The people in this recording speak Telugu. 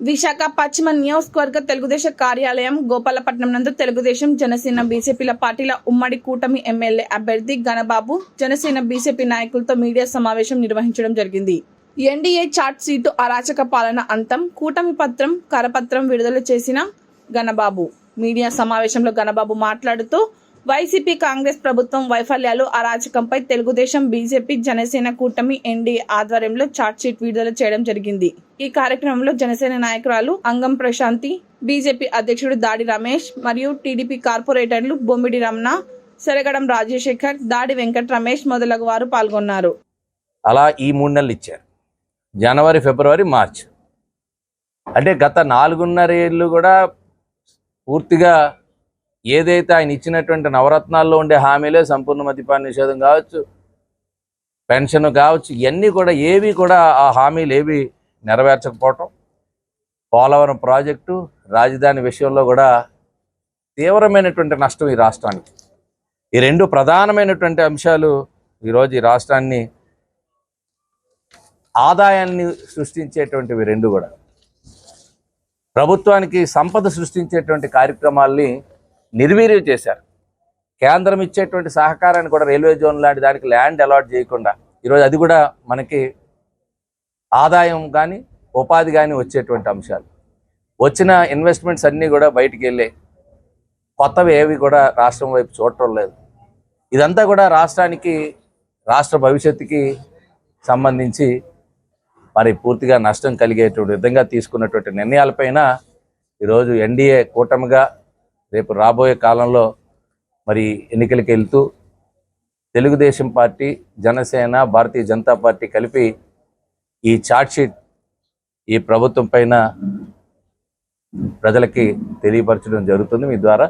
విశాఖ పశ్చిమ నియోజకవర్గ తెలుగుదేశం కార్యాలయం గోపాలపట్నం నందు తెలుగుదేశం జనసేన బీజేపీల పార్టీల ఉమ్మడి కూటమి ఎమ్మెల్యే అభ్యర్థి గణబాబు జనసేన బీజేపీ నాయకులతో మీడియా సమావేశం నిర్వహించడం జరిగింది. ఎన్డీఏ చార్ట్ సీటు అరాచక పాలన అంతం కూటమి పత్రం కరపత్రం విడుదల చేసిన గణబాబు మీడియా సమావేశంలో గణబాబు మాట్లాడుతూ వైసీపీ కాంగ్రెస్ ప్రభుత్వం వైఫల్యాలు అరాచకంపై తెలుగుదేశం బీజేపీ జనసేన కూటమి ఎన్డీ ఆధ్వర్యంలో చార్ట్ షీట్ విడుదల చేయడం జరిగింది. ఈ కార్యక్రమంలో జనసేన నాయకురాలు అంగం ప్రశాంతి బీజేపీ అధ్యక్షుడు దాడి రమేష్ మరియు టీడీపీ కార్పొరేటర్లు బొమ్మిడి రమణ సెరగడం రాజశేఖర్ దాడి వెంకట రమేష్ మొదలగు వారు పాల్గొన్నారు. అలా ఈ మూడు నెలలు ఇచ్చారు. జనవరి ఫిబ్రవరి మార్చ్. అంటే గత నాలుగున్నర ఏళ్ళు కూడా పూర్తిగా ఏదైతే ఆయన ఇచ్చినటువంటి నవరత్నాల్లో ఉండే హామీలే సంపూర్ణ మద్యపాన నిషేధం కావచ్చు పెన్షన్ కావచ్చు ఇవన్నీ కూడా ఏవి కూడా ఆ హామీలు ఏవి నెరవేర్చకపోవటం పోలవరం ప్రాజెక్టు రాజధాని విషయంలో కూడా తీవ్రమైనటువంటి నష్టం ఈ రాష్ట్రానికి. ఈ రెండు ప్రధానమైనటువంటి అంశాలు ఈరోజు ఈ రాష్ట్రాన్ని ఆదాయాన్ని సృష్టించేటువంటివి రెండు కూడా. ప్రభుత్వానికి సంపద సృష్టించేటువంటి కార్యక్రమాల్ని నిర్వీర్యం చేశారు. కేంద్రం ఇచ్చేటువంటి సహకారాన్ని కూడా రైల్వే జోన్ లాంటి దానికి ల్యాండ్ అలాట్ చేయకుండా ఈరోజు అది కూడా మనకి ఆదాయం కానీ ఉపాధి కానీ వచ్చేటువంటి అంశాలు. వచ్చిన ఇన్వెస్ట్మెంట్స్ అన్నీ కూడా బయటికి వెళ్ళాయి కొత్తవి ఏవి కూడా రాష్ట్రం వైపు చూడటం లేదు. ఇదంతా కూడా రాష్ట్రానికి రాష్ట్ర భవిష్యత్తుకి సంబంధించి మరి పూర్తిగా నష్టం కలిగేటువంటి విధంగా తీసుకున్నటువంటి నిర్ణయాలపైన ఈరోజు ఎన్డీఏ కూటమిగా రేపు రాబోయే కాలంలో మరి ఎన్నికలకు వెళ్తూ తెలుగుదేశం పార్టీ జనసేన భారతీయ జనతా పార్టీ కలిపి ఈ చార్ట్షీట్ ఈ ప్రభుత్వం పైన ప్రజలకి తెలియపరచడం జరుగుతుంది. మీ ద్వారా